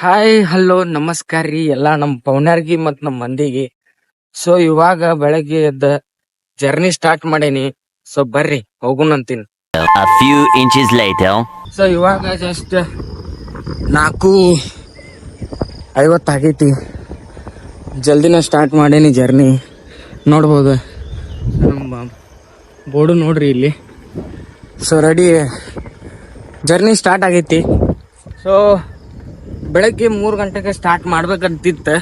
Hi hello ನಮಸ್ಕಾರ ರೀ. ಎಲ್ಲ ನಮ್ಮ ಪೌನ್ಯಾರ್ಗಿ ಮತ್ತು ನಮ್ಮ ಮಂದಿಗೆ. ಸೊ ಇವಾಗ ಬೆಳಗ್ಗೆ ಎದ್ದ ಜರ್ನಿ ಸ್ಟಾರ್ಟ್ ಮಾಡೇನಿ. ಸೊ ಬರ್ರಿ ಹೋಗುಣಂತೀನಿ A few inches later. So ಇವಾಗ ಜಸ್ಟ್ ನಾಲ್ಕು ಐವತ್ತಾಗೈತಿ ಜಲ್ದಿನ ಸ್ಟಾರ್ಟ್ ಮಾಡೇನಿ ಜರ್ನಿ ನೋಡ್ಬೋದು. ನಮ್ಮ ಬೋರ್ಡು ನೋಡ್ರಿ ಇಲ್ಲಿ. ಸೊ ರೆಡಿ ಜರ್ನಿ ಸ್ಟಾರ್ಟ್ ಆಗೈತಿ. ಸೊ ಬೆಳಗ್ಗೆ ಮೂರು ಗಂಟೆಗೆ ಸ್ಟಾರ್ಟ್ ಮಾಡ್ಬೇಕಂತಿತ್ತು.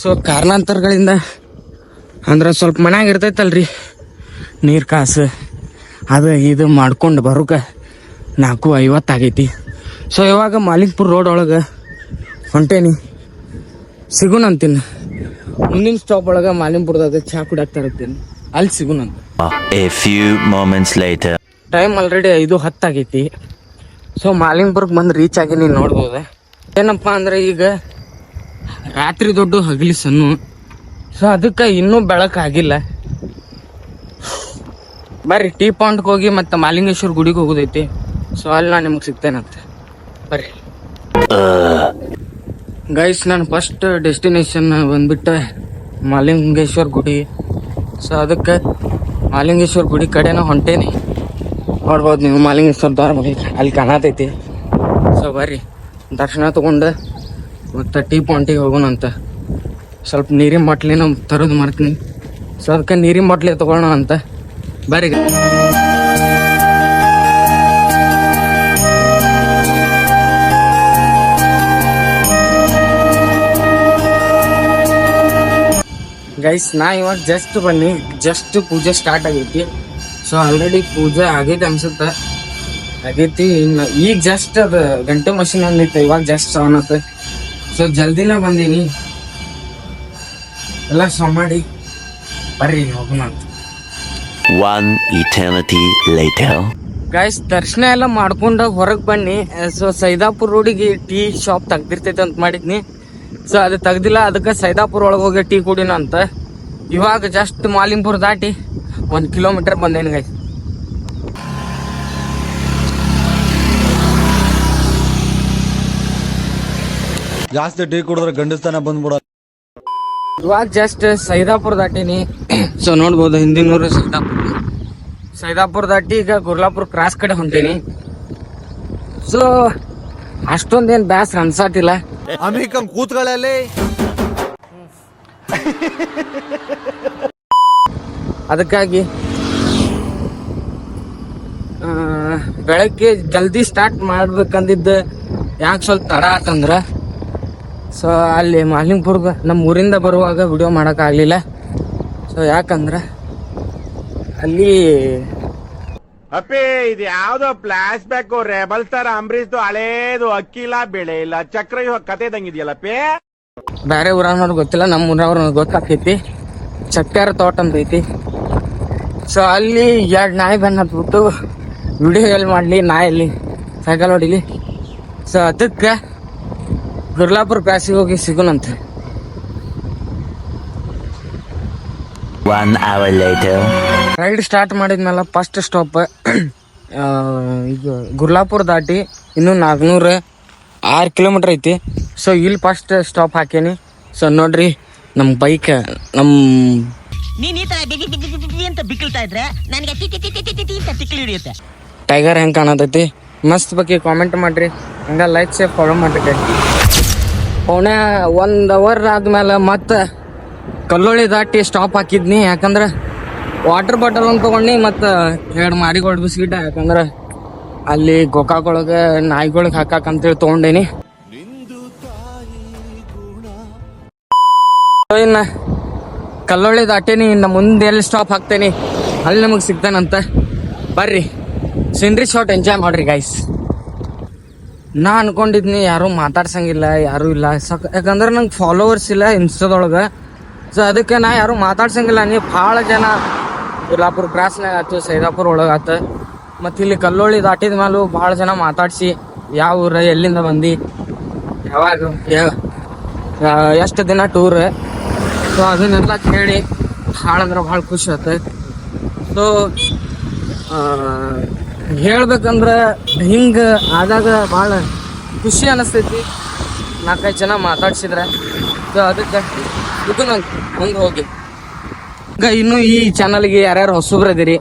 ಸೊ ಕಾರಣಾಂತರಗಳಿಂದ ಅಂದ್ರೆ ಸ್ವಲ್ಪ ಮನ್ಯಾಗ ಇರ್ತೈತಲ್ರಿ. ನೀರು ಕಾಸು ಅದು ಇದು ಮಾಡ್ಕೊಂಡು ಬರೋಕೆ ನಾಲ್ಕು ಐವತ್ತಾಗೈತಿ ಸೊ ಇವಾಗ ಮಾಲಿಕ್ಪುರ್ ರೋಡ್ ಒಳಗೆ ಹೊಂಟೇನಿ. ಸಿಗುಣಂತೀನಿ ಮುಂದಿನ ಸ್ಟಾಪ್ ಒಳಗೆ ಮಾಲಿಂಪುರದಾಗ ಚಹಾ ಕುಡಿಯಾಕ್ತಾ ಇರ್ತೀನಿ ಅಲ್ಲಿ ಸಿಗುಣಂತ. ಟೈಮ್ ಆಲ್ರೆಡಿ ಐದು ಹತ್ತಾಗೈತಿ ಸೊ ಮಾಲಿಂಪುರ್ಗೆ ಬಂದು ರೀಚ್ ಆಗಿ ನೀನು ನೋಡ್ಬೋದು. ಏನಪ್ಪ ಅಂದ್ರೆ ಈಗ ರಾತ್ರಿ ದೊಡ್ಡ ಹಗಲಿ ಸಣ್ಣ ಸೊ ಅದಕ್ಕೆ ಇನ್ನೂ ಬೆಳಕಾಗಿಲ್ಲ. ಬರ್ರಿ, ಟೀ ಪಾಯಿಂಟ್ಗೆ ಹೋಗಿ ಮತ್ತೆ ಮಾಲಿಂಗೇಶ್ವರ ಗುಡಿಗೆ ಹೋಗೋದೈತಿ. ಸೊ ಅಲ್ಲಿ ನಾನು ನಿಮ್ಗೆ ಸಿಗ್ತೇನಂತೆ. ಬರ್ರಿ. ಗೈಸ್ ನಾನು ಫಸ್ಟ್ ಡೆಸ್ಟಿನೇಷನ್ ಬಂದ್ಬಿಟ್ಟು ಮಾಲಿಂಗೇಶ್ವರ ಗುಡಿ. ಸೊ ಅದಕ್ಕೆ ಮಾಲಿಂಗೇಶ್ವರ ಗುಡಿ ಕಡೆನ ಹೊಂಟೇನಿ. ನೋಡ್ಬೋದು ನೀವು ಮಾಲಿಂಗೇಶ್ವರ ದ್ವಾರ ಅಲ್ಲಿ ಕಾಣತೈತಿ. ಸೊ ಬರ್ರಿ. ದರ್ಶನ ತಗೊಂಡು ಮತ್ತು ಟೀ ಪಾಯಿಂಟಿಗೆ ಹೋಗೋಣಂತ ಸ್ವಲ್ಪ ನೀರಿನ ಬಾಟ್ಲಿನ ತರೋದು ಮರ್ತೀನಿ. ಸೊ ಅದಕ್ಕೆ ನೀರಿನ ಬಾಟ್ಲಿ ತಗೊಳ್ಳೋಣ ಅಂತ. ಬರ್ರಿ ಗೈಸ್ ನಾ ಇವಾಗ ಜಸ್ಟ್ ಬನ್ನಿ. ಜಸ್ಟ್ ಪೂಜೆ ಸ್ಟಾರ್ಟ್ ಆಗೈತಿ. ಸೊ ಆಲ್ರೆಡಿ ಪೂಜೆ ಆಗೈತೆ ಅನ್ಸುತ್ತೆ. ಆಗೈತಿ. ಇನ್ನು ಈಗ ಜಸ್ಟ್ ಅದು ಗಂಟೆ ಮಷಿನ್ ಅಂದಿತ್ತು ಇವಾಗ ಜಸ್ಟ್ ಆನ್ ಆತ ಸೊ ಜಲ್ದಿನ ಬಂದೀನಿ. ಎಲ್ಲ ಸೊ ಮಾಡಿ ಬರ್ರಿ ಹೋಗೋಣ ಅಂತ. One eternity later. ಗಾಯ್ಸ್ ದರ್ಶನ ಎಲ್ಲ ಮಾಡ್ಕೊಂಡು ಹೊರಗೆ ಬನ್ನಿ. ಸೊ ಸೈದಾಪುರ್ ರೋಡಿಗೆ ಟೀ ಶಾಪ್ ತೆಗ್ದಿರ್ತೈತೆ ಅಂತ ಮಾಡಿದ್ನಿ. ಸೊ ಅದು ತೆಗ್ದಿಲ್ಲ ಅದಕ್ಕೆ ಸೈದಾಪುರ ಒಳಗೆ ಹೋಗಿ ಟೀ ಕುಡಿನ ಅಂತ ಇವಾಗ ಜಸ್ಟ್ ಮಾಲಿಂಪುರ ದಾಟಿ ಒಂದು ಕಿಲೋಮೀಟರ್ ಬಂದೇನಿ ಗೈಸ್ ಜಾಸ್ತಿ ಟೀ ಕುಡಿದ್ರೆ ಗಂಡಸ್ತಾನ ಬಂದ್ಬಿಡ ಇವಾಗ ಜಸ್ಟ್ ಸೈದಾಪುರ ದಾಟಿನಿ. ಸೊ ನೋಡ್ಬೋದು ಹಿಂದಿನೂರು ಸೈದಾಪುರ. ಸೈದಾಪುರ ದಾಟಿ ಈಗ ಗುರ್ಲಾಪುರ ಕ್ರಾಸ್ ಕಡೆ ಹೊಂಟೀನಿ. ಸೊ ಅಷ್ಟೊಂದೇನ್ ಬ್ಯಾಸ್ರ ಅನ್ಸಾತಿಲ್ಲ ಅಮೇಕಂ ಕೂತ್ಗಳಲ್ಲಿ. ಅದಕ್ಕಾಗಿ ಬೆಳಗ್ಗೆ ಜಲ್ದಿ ಸ್ಟಾರ್ಟ್ ಮಾಡ್ಬೇಕಂದಿದ್ದ ಯಾಕೆ ಸ್ವಲ್ಪ ತಡ ಆತಂದ್ರ? ಸೊ ಅಲ್ಲಿ ಮಾಲಿಂಗ್ಪುರ್ಗ ನಮ್ಮ ಊರಿಂದ ಬರುವಾಗ ವಿಡಿಯೋ ಮಾಡೋಕ್ಕಾಗಲಿಲ್ಲ. ಸೊ ಯಾಕಂದ್ರೆ ಅಲ್ಲಿ ಅಪ್ಪಿ ಇದು ಯಾವುದೋ ಫ್ಲಾಶ್ ಬ್ಯಾಕ್ ರೆಬಲ್ ಸ್ಟಾರ್ ಅಂಬರೀಶ್ದು ಹಳೇದು ಅಕ್ಕಿಲ್ಲ ಬೆಳೆ ಇಲ್ಲ ಚಕ್ರ ಇವಾಗ ಕತೆ ಇದಂಗಿದೆಯಲ್ಲಪ್ಪಿ ಬೇರೆ ಊರವ್ರಿಗೆ ಗೊತ್ತಿಲ್ಲ ನಮ್ಮ ಊರವ್ರ ಗೊತ್ತಾಕೈತಿ ಚಕ್ಕಾರ ತೋಟ ಅಂತ ಐತಿ. ಸೊ ಅಲ್ಲಿ ಎರಡು ನಾಯಿ ಬೆನ್ನ ಹತ್ಬಿಟ್ಟು ವಿಡಿಯೋ ಎಲ್ಲಿ ಮಾಡಲಿ ನಾಯಲ್ಲಿ ಸೈಕಲ್ ಹೊಡಿಲಿ. ಸೊ ಅದಕ್ಕೆ ಗುರ್ಲಾಪುರ ಪ್ಯಾಸಿಗೆ ಹೋಗಿ ಸಿಗುನಂತೆ. One hour later. Ride start ಮಾಡಿದ್ಮೇಲೆ ಫಸ್ಟ್ ಸ್ಟಾಪ್ ಈಗ ಗುರ್ಲಾಪುರ ದಾಟಿ ಇನ್ನೂ ನಾಲ್ಕುನೂರು ಆರು ಕಿಲೋಮೀಟ್ರ್ ಐತಿ. ಸೊ ಇಲ್ಲಿ ಫಸ್ಟ್ ಸ್ಟಾಪ್ ಹಾಕೇನಿ. ಸೊ ನೋಡ್ರಿ ನಮ್ಮ ಬೈಕ್ ನಮ್ಮ ನೀನು ಈ ತರ ಬಿಗಿ ಬಿಗಿ ಬಿಗಿ ಬಿಗಿ ಅಂತ ಬಿಕ್ಕಳ್ತಾ ಇದ್ರೆ ನನಗೆ ಟಿ ಟಿ ಟಿ ಟಿ ಟಿ ಟಿ ಅಂತ ತಿಕ್ಲಿ ಹಿಡಿಯುತ್ತೆ. ಟೈಗರ್ ಹೆಂಗೆ ಕಾಣತೈತಿ? ಮಸ್ತ್ ಬಗ್ಗೆ ಕಾಮೆಂಟ್ ಮಾಡ್ರಿ. ಹಂಗ ಲೈಕ್ ಸೇಫ್ ಫಾಲೋ ಮಾಡ್ರಿ. ಪೌಣೆ ಒಂದು ಅವರ್ ಆದ್ಮೇಲೆ ಮತ್ತೆ ಕಲ್ಲೋಳಿ ದಾಟಿ ಸ್ಟಾಪ್ ಹಾಕಿದ್ನಿ. ಯಾಕಂದ್ರೆ ವಾಟರ್ ಬಾಟಲ್ ಒಂದು ತೊಗೊಂಡು ಮತ್ತು ಎರಡು ಮಾರಿಗೋಲ್ಡ್ ಬಿಸ್ಕಿಟ ಯಾಕಂದ್ರೆ ಅಲ್ಲಿ ಗೋಕಾಕೊಳಗೆ ನಾಯಿಗಳಿಗೆ ಹಾಕಾಕಂತೇಳಿ ತೊಗೊಂಡೇನಿ. ಹೇಳಿ ಇನ್ನ ಕಲ್ಲೊಳ್ಳಿ ದಾಟೇನಿ. ಇನ್ನು ಮುಂದೆ ಎಲ್ಲಿ ಸ್ಟಾಪ್ ಹಾಕ್ತೇನಿ ಅಲ್ಲಿ ನಮಗೆ ಸಿಗ್ತಾನಂತ. ಬರ್ರಿ. ಸೀನ್ರಿ ಶಾಟ್ ಎಂಜಾಯ್ ಮಾಡ್ರಿ ಗೈಸ್ ನಾ ಅನ್ಕೊಂಡಿದ್ನಿ, ಯಾರು ಮಾತಾಡ್ಸಂಗಿಲ್ಲ, ಯಾರು ಇಲ್ಲ. ಸಕ್ ಯಾಕಂದ್ರೆ ನಂಗೆ ಫಾಲೋವರ್ಸ್ ಇಲ್ಲ ಇನ್ಸ್ಟಾದೊಳಗೆ ಸೊ ಅದಕ್ಕೆ ನಾ ಯಾರು ಮಾತಾಡ್ಸಂಗಿಲ್ಲ. ನೀವು ಭಾಳ ಜನ ಗುಲಾಪುರ ಕ್ರಾಸ್ನಾಗ ಆಯ್ತು ಸೈದಾಪುರ ಒಳಗೆ ಆತು. ಮತ್ತು ಇಲ್ಲಿ ಕಲ್ಲೋಳಿ ದಾಟಿದ ಮೇಲೂ ಭಾಳ ಜನ ಮಾತಾಡ್ಸಿ, ಯಾವ ಊರ, ಎಲ್ಲಿಂದ ಬಂದು? ಯಾವಾಗ? ಎಷ್ಟು ದಿನ ಟೂರ್ ಸೊ ಅದನ್ನೆಲ್ಲ ಕೇಳಿ, ಭಾಳ ಅಂದ್ರೆ ಭಾಳ ಖುಷಿ ಆಯ್ತು ಸೊ ಹೇಳ್ಬೇಕಂದ್ರ ಹಿಂಗ ಆದಾಗ ಭಾಳ ಖುಷಿ ಅನಿಸ್ತೈತಿ. ನಾಲ್ಕೈದು ಜನ ಮಾತಾಡ್ಸಿದ್ರೆ. ಅದಕ್ಕೆ ಇದು ನಂಗೆ ಮುಂದೆ ಹೋಗಿ. ಈಗ ಇನ್ನು ಈ ಚಾನಲ್ಗೆ ಯಾರ್ಯಾರು ಹೊಸಬ್ರು ಇದೀರಿ,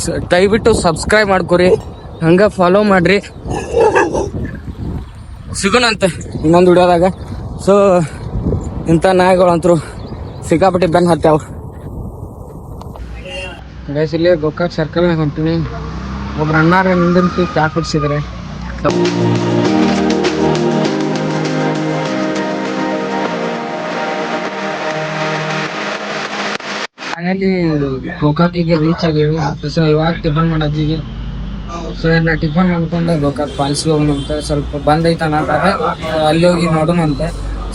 ಸ- ದಯವಿಟ್ಟು ಸಬ್ಸ್ಕ್ರೈಬ್ ಮಾಡ್ಕೊರಿ, ಹಂಗೆ ಫಾಲೋ ಮಾಡ್ರಿ. ಸಿಗೋಣಂತೆ ಇನ್ನೊಂದು ವಿಡಿಯೋದಾಗ. ಸೊ ಇಂಥ ನಾಯಿಗಳಂತರು ಸಿಕ್ಕಾಪಟ್ಟಿ ಬೆನ್ ಹತ್ಯಾವ. ಗೈಸ್ ಇಲ್ಲಿ ಗೋಕಾಕ್ ಸರ್ಕಲ್ನಾಗ ಹೊಂಟೀನಿ ಒಬ್ರು ಅಣ್ಣಾರ ನಿಂದಂತೂ ಚಾ ಕುಡಿಸಿದ್ರೆ. ಮನೇಲಿ ಗೋಕಾಕಿಗೆ ರೀಚ್ ಆಗಿವೆ ಸೊ ಇವಾಗ ಟಿಫನ್ ಮಾಡೋದಿಗೆ ಸೊ ನಾ ಟಿಫನ್ ಮಾಡ್ಕೊಂಡು ಗೋಕಾಕ್ ಫಾಲ್ಸ್ಗೆ ಅಂತ ಸ್ವಲ್ಪ ಬಂದೈತ ಅನ್ನೋದಾಗ ಅಲ್ಲಿ ಹೋಗಿ ನೋಡೋಣಂತೆ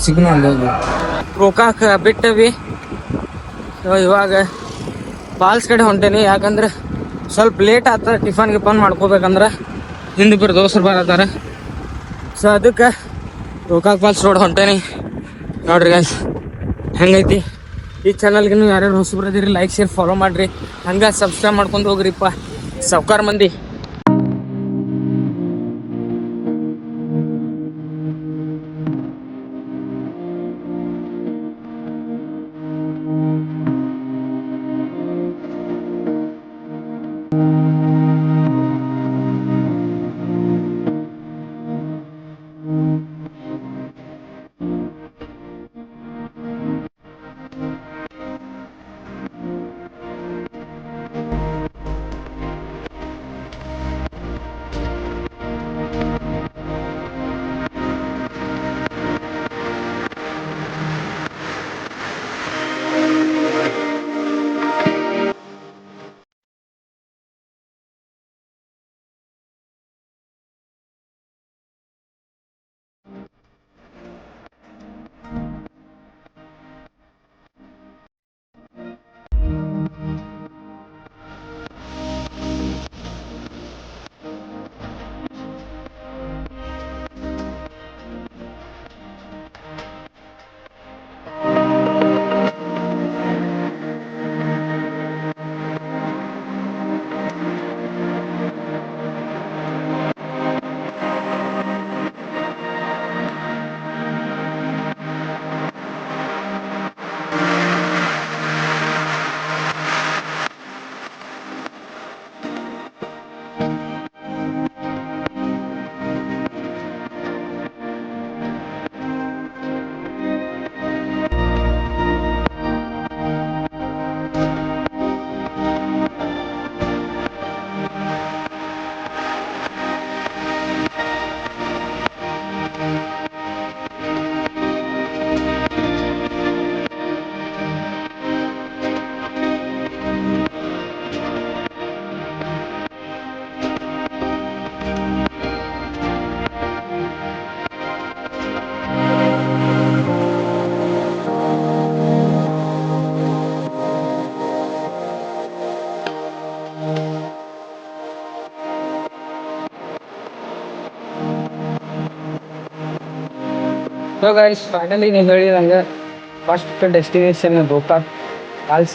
ಸಿಗ್ನು ಅಲ್ಲಿ ಹೋಗಿ. ಗೋಕಾಕ್ ಬಿಟ್ಟವಿ. ಸೊ ಇವಾಗ ಫಾಲ್ಸ್ ಕಡೆ ಹೊಂಟೇನಿ. ಯಾಕಂದ್ರೆ ಸ್ವಲ್ಪ ಲೇಟ್ ಆತ ಟಿಫನ್ ಗಿಫನ್ ಮಾಡ್ಕೋಬೇಕಂದ್ರೆ. ಹಿಂದಿಬ್ಬರು ದೋಸ್ತರು ಬರತ್ತಾರ. ಸೊ ಅದಕ್ಕೆ ಗೋಕಾಕ್ ಫಾಲ್ಸ್ ರೋಡ್ ಹೊಂಟೇನಿ. ನೋಡ್ರಿ ಗೈಸ್ ಹೆಂಗೈತಿ? ಈ ಚಾನಲ್ಗೆ ನೀವು ಯಾರ್ಯಾರು ಹೊಸಬ್ರದಿರಿ ಲೈಕ್ ಶೇರ್ ಫಾಲೋ ಮಾಡ್ರಿ. ಹಂಗೆ ಸಬ್ಸ್ಕ್ರೈಬ್ ಮಾಡ್ಕೊಂಡು ಹೋಗ್ರಿಪ್ಪ. ಸಾವ್ಕಾರ ಮಂದಿ. ಸೊ ಗೈಸ್ ಫೈನಲಿ ನೀವು ಹೇಳಿದಂಗೆ first destination Gokak falls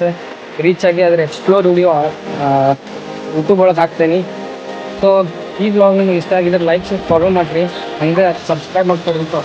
reach ಆಗಿ ಅದ್ರ ಎಕ್ಸ್ಪ್ಲೋರ್ ವಿಡಿಯೋ ಯೂಟ್ಯೂಬ್ ಒಳಗೆ ಹಾಕ್ತೇನೆ. ಸೊ ಈ ಬ್ಲಾಗ್ ನಿಮ್ಗೆ ಇಷ್ಟ ಆಗಿದ್ರೆ ಲೈಕ್ ಫಾಲೋ ಮಾಡಿರಿ. ಹಂಗೆ ಸಬ್ಸ್ಕ್ರೈಬ್ ಮಾಡ್ಕೊಡ್ಬೇಕು